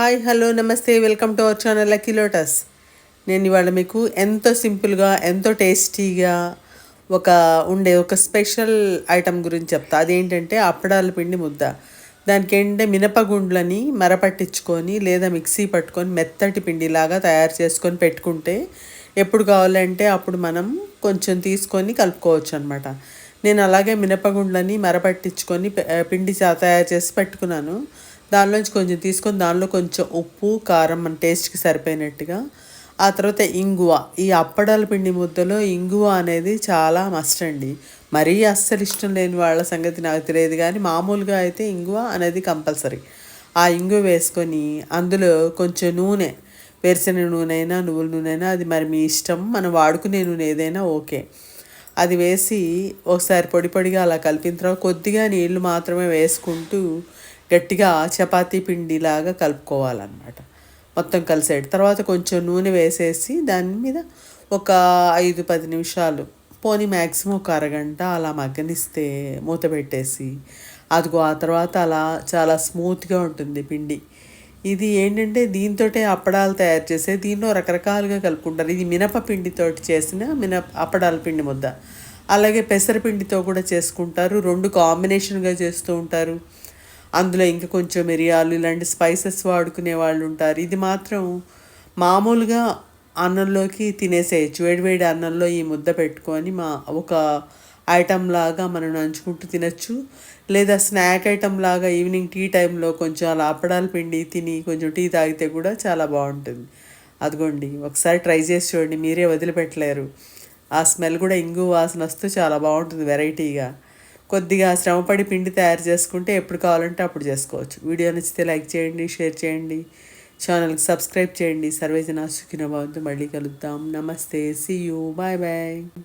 Hi hello నమస్తే welcome to our channel lucky lotus. నేను ఇవాళ మీకు ఎంతో సింపుల్గా ఎంతో టేస్టీగా ఒక ఉండే ఒక స్పెషల్ ఐటమ్ గురించి చెప్తా. అదేంటంటే అప్పడాల పిండి ముద్ద. దానికి ఏంటంటే మినపగుండ్లని మరపట్టించుకొని లేదా మిక్సీ పట్టుకొని మెత్తటి పిండిలాగా తయారు చేసుకొని పెట్టుకుంటే ఎప్పుడు కావాలంటే అప్పుడు మనం కొంచెం తీసుకొని కలుపుకోవచ్చు అనమాట నేను అలాగే మినపగుండ్లని మరపట్టించుకొని పిండి చా- తయారు చేసి పెట్టుకున్నాను. దానిలోంచి కొంచెం తీసుకొని దానిలో కొంచెం ఉప్పు కారం మన టేస్ట్కి సరిపోయినట్టుగా. ఆ తర్వాత ఇంగువ. ఈ అప్పడాల పిండి ముద్దలో ఇంగువ అనేది చాలా మస్ట్ అండి. మరీ అస్సలు ఇష్టం లేని వాళ్ళ సంగతి నాకు తెలియదు కానీ మామూలుగా అయితే ఇంగువ అనేది కంపల్సరీ. ఆ ఇంగువ వేసుకొని అందులో కొంచెం నూనె వేరుశెనగ నూనె అయినా నువ్వుల నూనె అయినా అది మరి మీ ఇష్టం మనం వాడుకునే నూనె ఏదైనా ఓకే. అది వేసి ఒకసారి పొడి పొడిగా అలా కలిపిన తర్వాత కొద్దిగా నీళ్ళు మాత్రమే వేసుకుంటూ గట్టిగా చపాతీ పిండిలాగా కలుపుకోవాలన్నమాట. మొత్తం కలిసేటి తర్వాత కొంచెం నూనె వేసేసి దాని మీద ఒక ఐదు పది నిమిషాలు పోనీ మ్యాక్సిమం ఒక అరగంట అలా మగ్గనిస్తే మూత పెట్టేసి అదిగో ఆ తర్వాత అలా చాలా స్మూత్గా ఉంటుంది పిండి. ఇది ఏంటంటే దీంతో అప్పడాలు తయారు చేసే దీనిలో రకరకాలుగా కలుపుకుంటారు. ఇది మినప పిండితో చేసిన మినప అప్పడాల పిండి ముద్ద. అలాగే పెసరపిండితో కూడా చేసుకుంటారు. రెండు కాంబినేషన్గా చేస్తూ ఉంటారు. అందులో ఇంకా కొంచెం మిరియాలు ఇలాంటి స్పైసెస్ వాడుకునే వాళ్ళు ఉంటారు. ఇది మాత్రం మామూలుగా అన్నంలోకి తినేసేయచ్చు. వేడివేడి అన్నంలో ఈ ముద్ద పెట్టుకొని మా ఒక ఐటమ్ లాగా మనం నంచుకుంటూ తినచ్చు. లేదా స్నాక్ ఐటమ్ లాగా ఈవినింగ్ టీ టైంలో కొంచెం అలా అప్పడాల పిండి తిని కొంచెం టీ తాగితే కూడా చాలా బాగుంటుంది. అదిగోండి ఒకసారి ట్రై చేసి చూడండి. మీరే వదిలిపెట్టలేరు. ఆ స్మెల్ కూడా ఇంగు వాసన వస్తూ చాలా బాగుంటుంది వెరైటీగా. కొద్దిగా శ్రమపడి పిండి తయారు చేసుకుంటే ఎప్పుడు కావాలంటే అప్పుడు చేసుకోవచ్చు. వీడియో నచ్చితే లైక్ చేయండి షేర్ చేయండి ఛానల్కి సబ్స్క్రైబ్ చేయండి. సర్వేజన సుఖిన భవంతు. మళ్ళీ కలుద్దాం. నమస్తే. See you bye bye